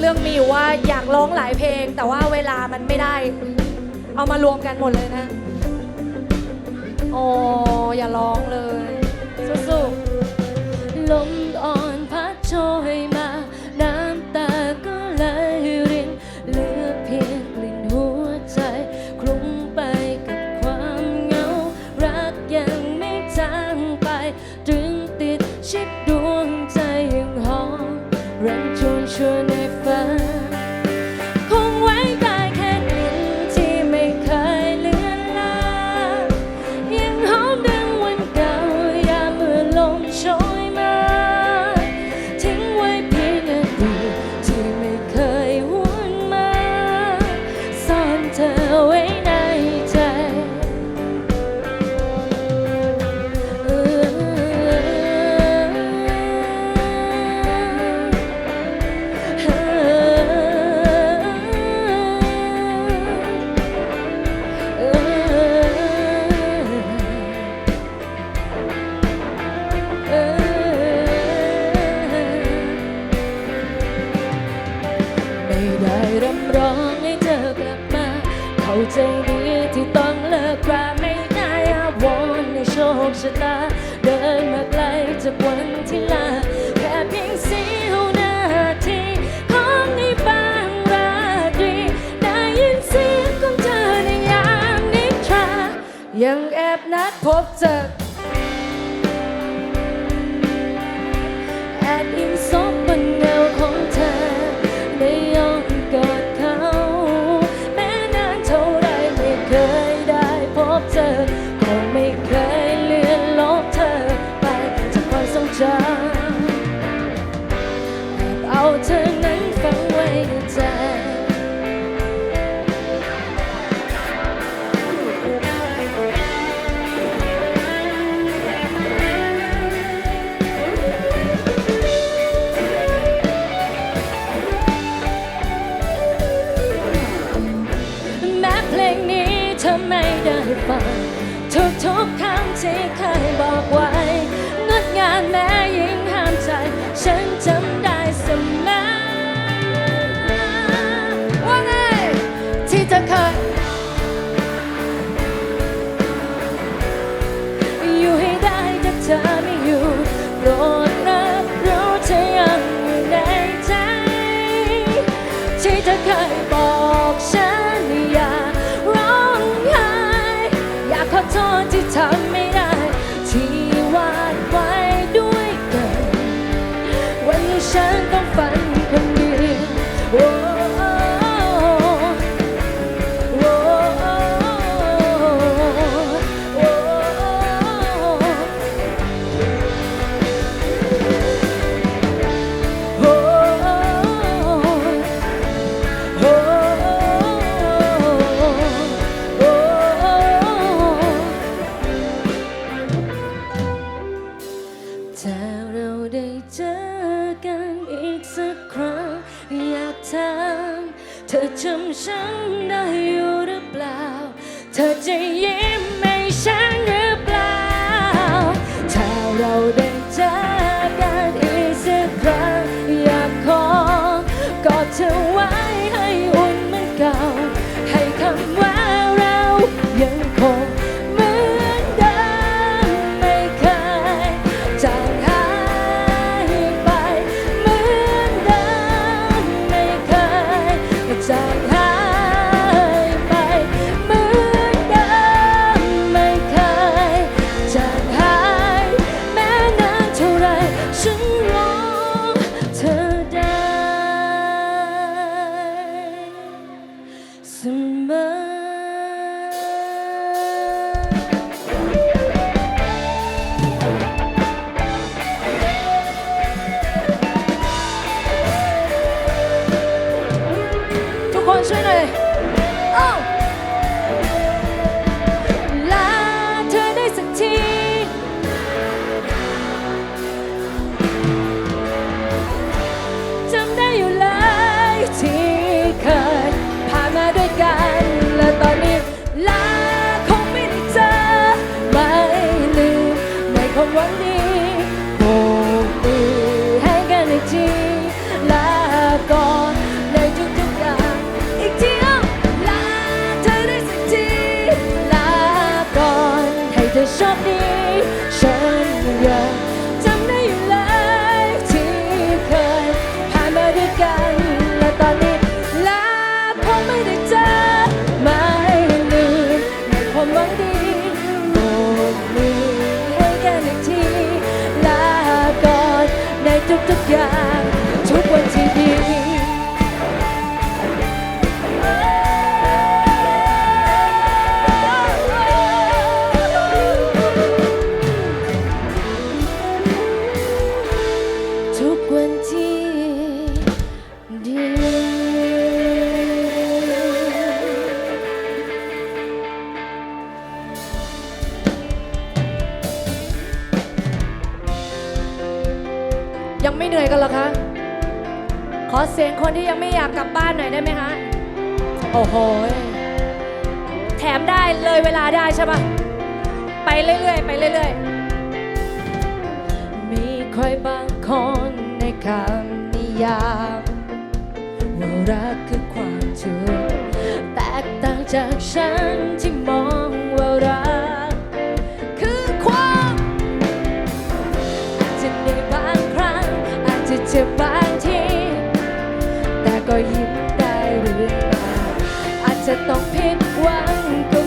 เรื่องมีว่าอยากร้องหลายเพลง แต่ว่าเวลามันไม่ได้ เอามารวมกันหมดเลยนะโอ้อย่าร้องเลยสู้ๆลมอ่อนพัดโชยมา knock, knock, pop, sir. อไม่ได้ฟังทุกทุกคำที่เคยบอกไว้งดงานแม้ยิ่งห้ามใจ ฉันจะ 欢迎呢。哦、 ไม่ได้เจอไม่ลืมในความหวังดีโบกมือให้กันอีกทีลาก่อนในทุกๆอย่าง โอ้โห แถมได้เลยเวลาได้ใช่ปะไปเรื่อยๆ ไปเรื่อยๆ มีใครบางคนในคำนิยามว่ารักคือความทุกข์แตกต่างจากฉันที่มอง จะต้องผิดหวัง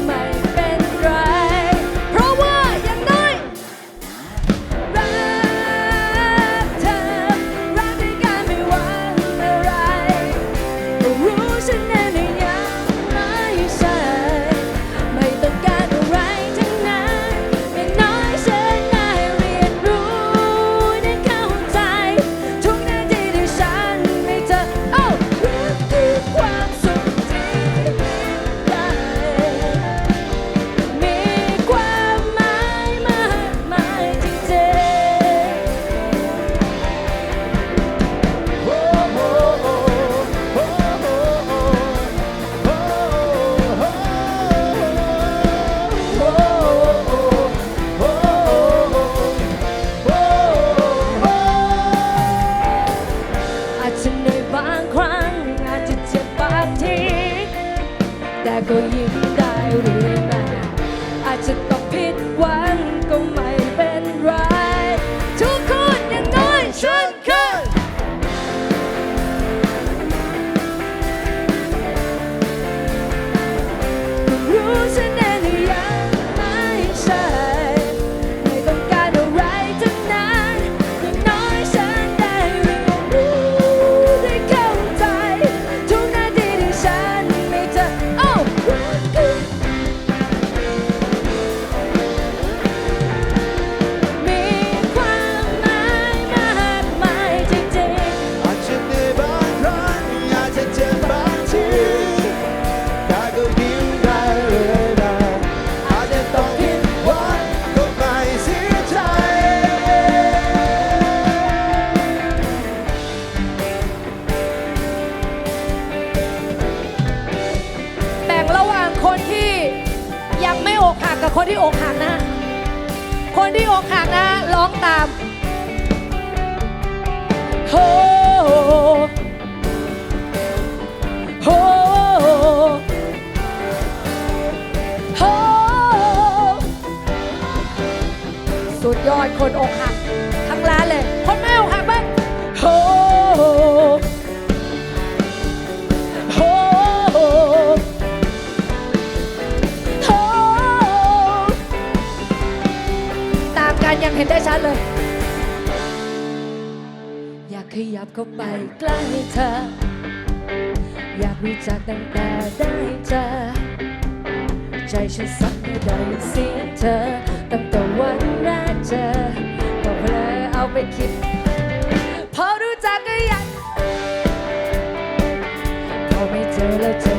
แต่ก็ยิ้มได้หรือไม่อาจจะต้องผิดหวังก็ไม่ันยังเห็นได้ชัดเลย อยากขยับเข้าไปใกล้เธอ อยากรู้จักตั้งแต่ได้เจอ ใจฉันสั่นไม่ได้เสียงเธอ ตั้งแต่วันแรกเจอก็เพลยเอาไปคิด พอรู้จักก็อยากพอไม่เจอแล้วเจอ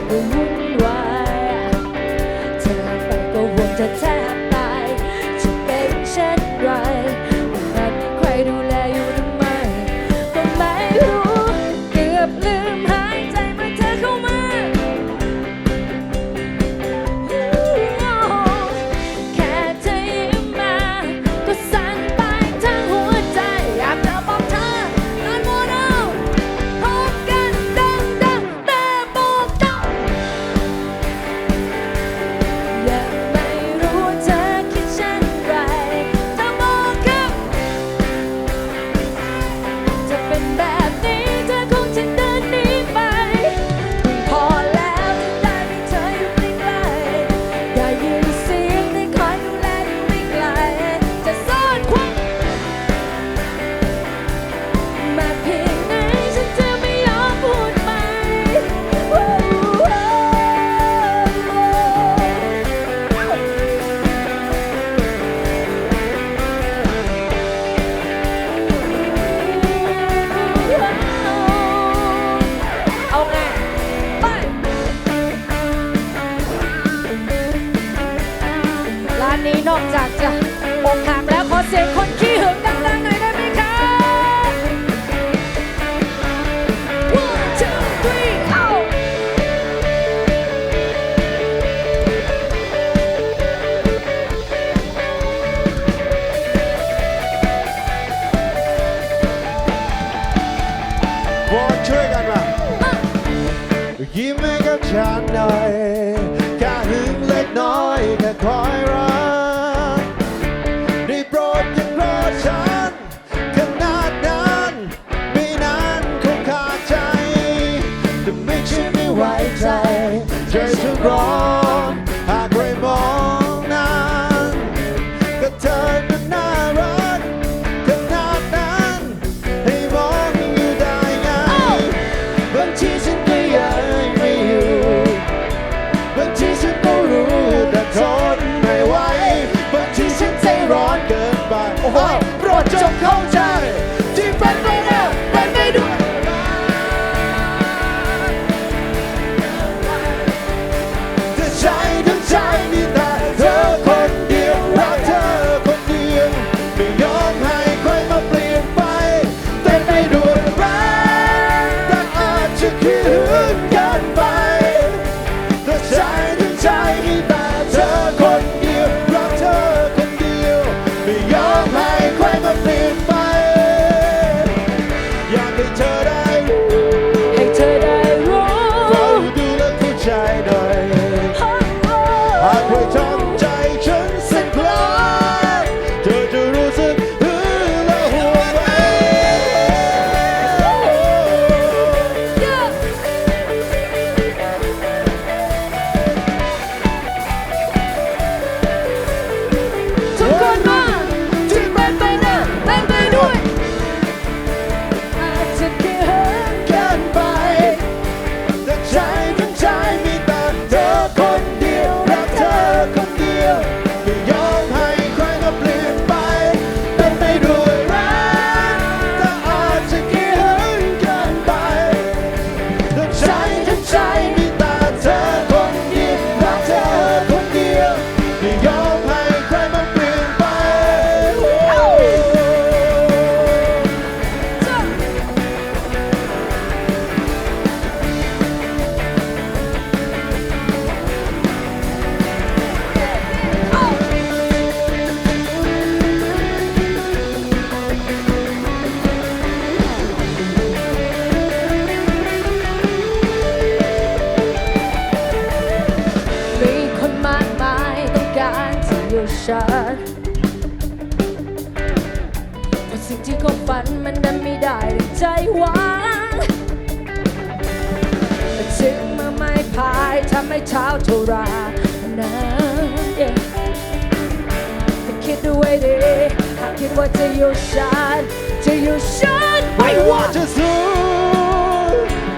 what do you shine? Do you shine? I want to.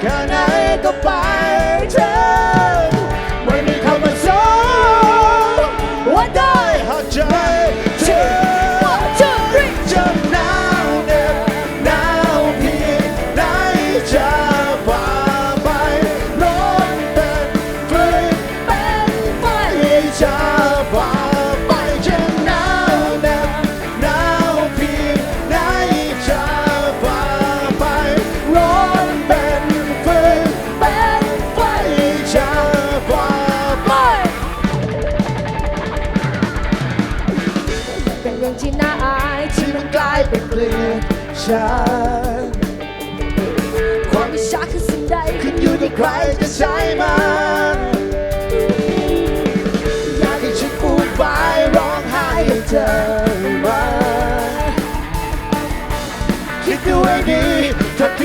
Can I go by? baby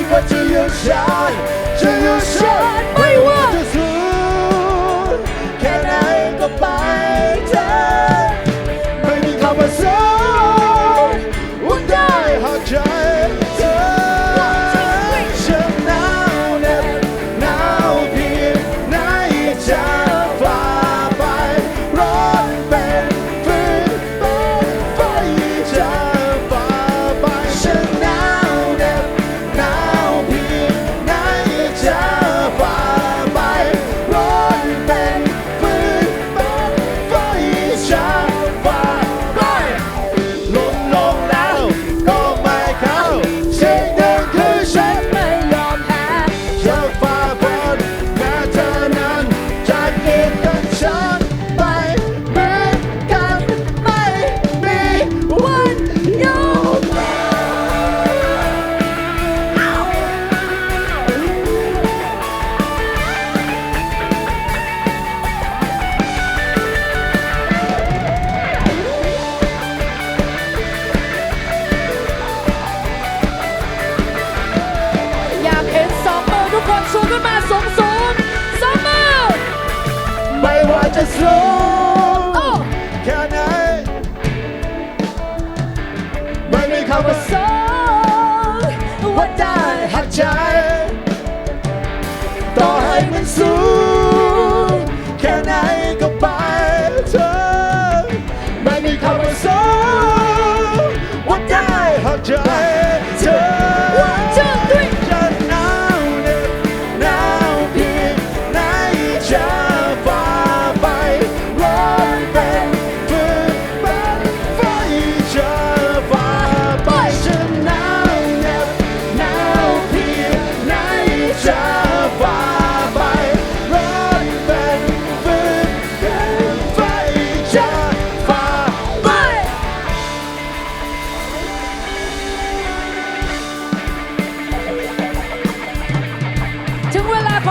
凡只有山，只有山 cover song. What die? Have died?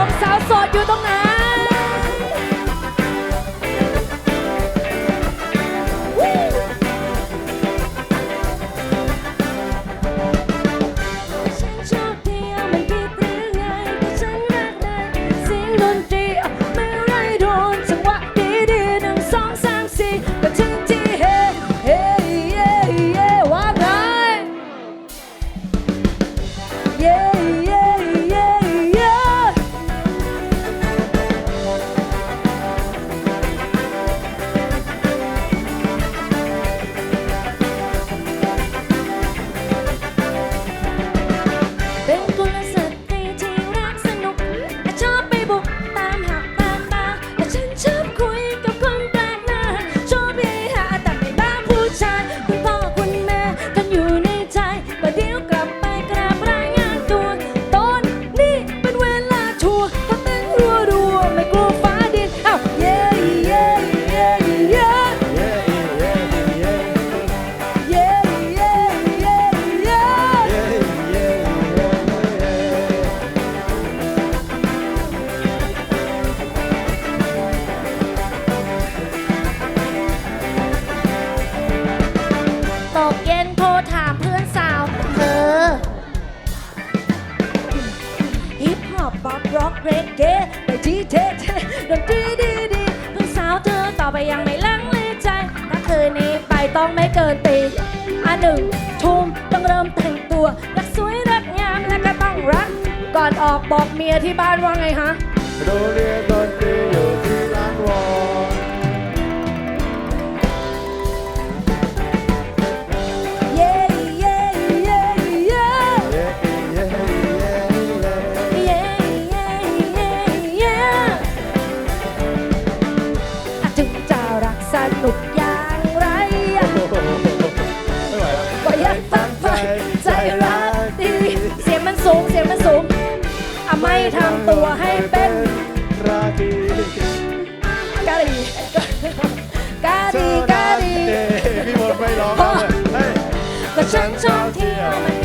มสาวโสดอยู่ตรงไหน เรลเก๋ไปทีเทเทดนตรีดีดีเพื่อสาวเธอต่อไปยังไม่ลังเลใจถ้าคืนนี้ไปต้องไม่เกินตีอันหนึ่งทุ่มต้องเริ่มแต่งตัว รักสวยรักงามและก็ต้องรัก ก่อนออกบอกเมียที่บ้านว่าไงฮะโรงเรียนดนตรีอยู่ที่ร้านวอน ตัวให้เป็นราตรีกะรีกะรีกะรีพี่มดไม่ร้องเลยแต่ฉันชอบเที่ยว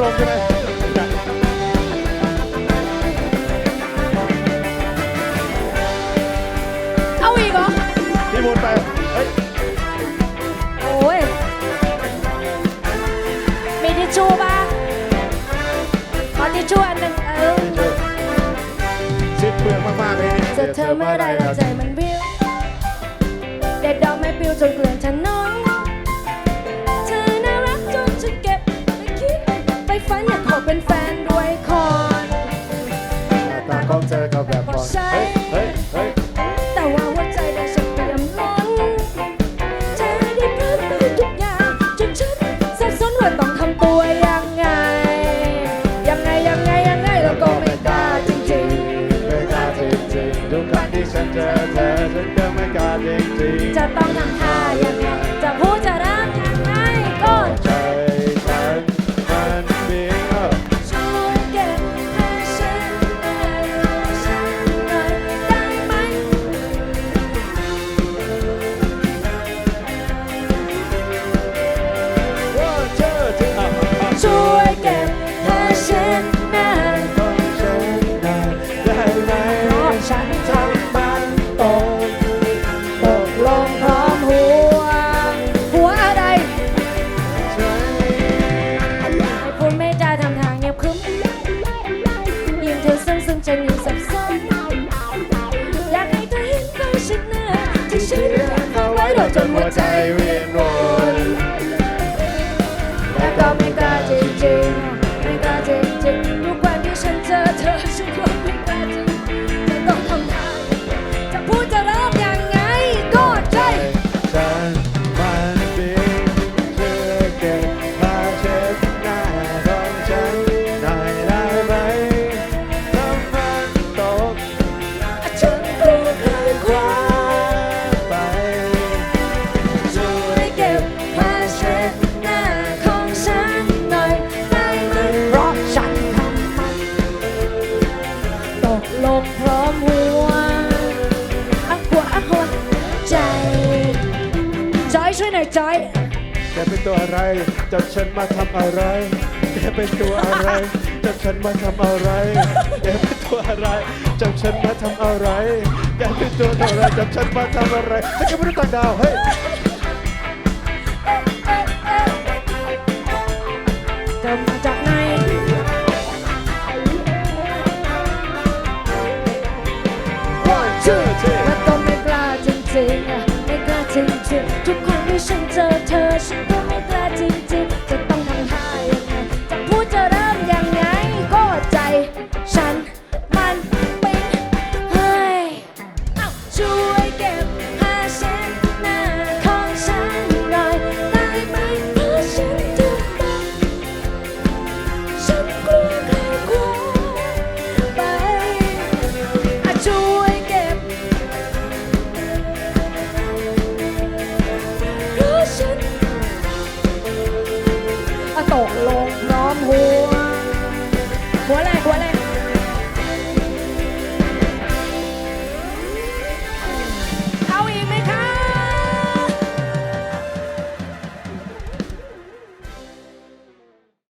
I'm gonna. ก็ต้องทำตัวยังไง ยังไงยังไงยังไงเราก็ไม่กล้าจริงๆไม่กล้าจริงๆทุกครั้งที่ฉันเจอเธอฉันก็ไม่กล้าจริงๆจะต้องทำท่ายังไง หัวใจ เป็นตัวอะไร จับฉันมาทำอะไร แกเป็นตัวอะไร จับฉันมาทำอะไร แกเป็นตัวอะไร จับฉันมาทำอะไร แกเป็นตัวอะไร จับฉันมาทำอะไรฉันก็ไม่รู้ต่างดาวเฮ้ย จมจากในว่าก็ไม่กล้าจริงๆไม่กล้าจริงๆทุกครั้งที่ฉันเจอเธอฉันก็ did, do.